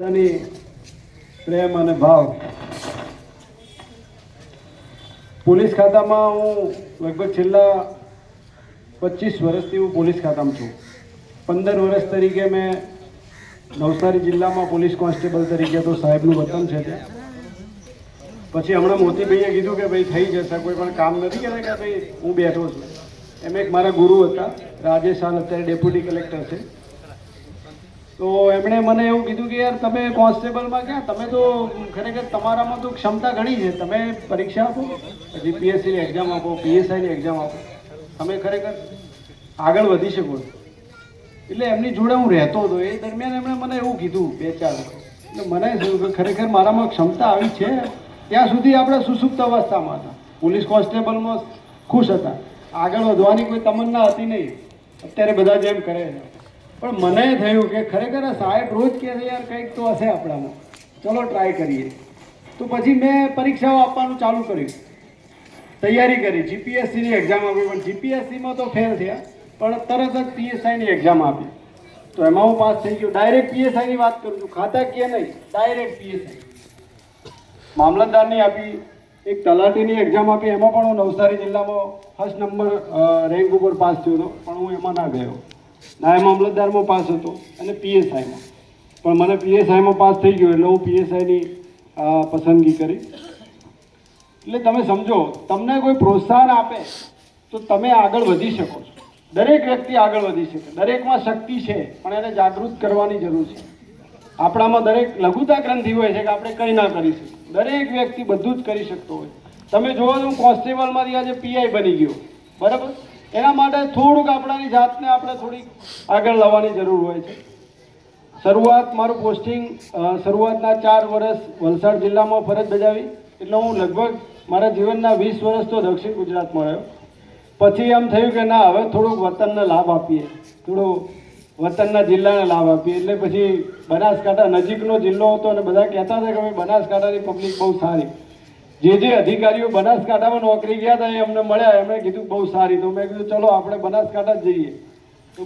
પ્રેમ અને ભાવ. પોલીસ ખાતામાં હું લગભગ છેલ્લા પચીસ વર્ષથી હું પોલીસ ખાતામાં છું. પંદર વર્ષ તરીકે મેં નવસારી જિલ્લામાં પોલીસ કોન્સ્ટેબલ તરીકે તો સાહેબનું વતન છે ત્યાં. પછી હમણાં મોતીભાઈએ કીધું કે ભાઈ થઈ જશે, કોઈ પણ કામ નથી કે ભાઈ હું બેઠો છું. એમ એક મારા ગુરુ હતા, રાજેશ હાલ અત્યારે ડેપ્યુટી કલેક્ટર છે. તો એમણે મને એવું કીધું કે યાર તમે કોન્સ્ટેબલમાં ક્યાં? તમે તો ખરેખર તમારામાં તો ક્ષમતા ઘણી છે. તમે પરીક્ષા આપો જીપીએસસીની એક્ઝામ આપો, પીએસઆઈની એક્ઝામ આપો. તમે ખરેખર આગળ વધી શકો એટલે એમની જોડે હું રહેતો હતો. એ દરમિયાન એમણે મને એવું કીધું બે ચાર એટલે મને ખરેખર મારામાં ક્ષમતા આવી છે. ત્યાં સુધી આપણે સુસુપ્ત અવસ્થામાં હતા. પોલીસ કોન્સ્ટેબલમાં ખુશ હતા. આગળ વધવાની કોઈ તમન્ના હતી નહીં. અત્યારે બધા જેમ કરે છે. પણ મને થયું કે ખરેખર સાહેબ રોજ કહે છે, યાર, કંઈક તો હશે આપણામાં. ચલો ટ્રાય કરીએ. તો પછી મેં પરીક્ષાઓ આપવાનું ચાલુ કર્યું. તૈયારી કરી. જીપીએસસીની એક્ઝામ આપી. પણ જીપીએસસીમાં તો ફેલ થયા. પણ તરત જ પીએસઆઈની એક્ઝામ આપી. તો એમાં હું પાસ થઈ ગયો. ડાયરેક્ટ પીએસઆઈની વાત કરું છું. ખાતાકીય નહીં? ડાયરેક્ટ પીએસઆઈ મામલતદારની આપી. એક તલાટીની એક્ઝામ આપી. એમાં પણ હું નવસારી જિલ્લામાં ફર્સ્ટ નંબર રેન્ક ઉપર પાસ થયો હતો. પણ હું એમાં ના ગયો. નાયબ મામલતદારમાં પાસ હતો અને પીએસઆઈમાં. પણ મને પીએસઆઈમાં પાસ થઈ ગયો એટલે હું પીએસઆઈની પસંદગી કરી. એટલે તમે સમજો, તમને કોઈ પ્રોત્સાહન આપે તો તમે આગળ વધી શકો છો. દરેક વ્યક્તિ આગળ વધી શકે. દરેકમાં શક્તિ છે, પણ એને જાગૃત કરવાની જરૂર છે. આપણામાં દરેક લઘુતા ગ્રંથિ હોય છે કે આપણે કંઈ ના કરી શકીએ. દરેક વ્યક્તિ બધું જ કરી શકતો હોય. તમે જોવો તો હું કોન્સ્ટેબલમાંથી આજે પીઆઈ બની ગયો. બરાબર? એના માટે થોડુંક આપણાની જાતને આપણે થોડીક આગળ લાવવાની જરૂર હોય છે. શરૂઆત મારું પોસ્ટિંગ શરૂઆતના ચાર વર્ષ વલસાડ જિલ્લામાં ફરજ બજાવી. એટલે હું લગભગ મારા જીવનના વીસ વર્ષ તો દક્ષિણ ગુજરાતમાં રહ્યો. પછી એમ થયું કે ના, હવે થોડુંક વતનને લાભ આપીએ. થોડો વતનના જિલ્લાને લાભ આપીએ. એટલે પછી બનાસકાંઠા નજીકનો જિલ્લો હતો અને બધા કહેતા હતા કે ભાઈ બનાસકાંઠાની પબ્લિક બહુ સારી. જે જે અધિકારીઓ બનાસકાંઠામાં નોકરી ગયા હતા એ અમને મળ્યા, એમણે કીધું, બહુ સારી. તો મેં કીધું, ચલો, આપણે બનાસકાંઠા જ જઈએ.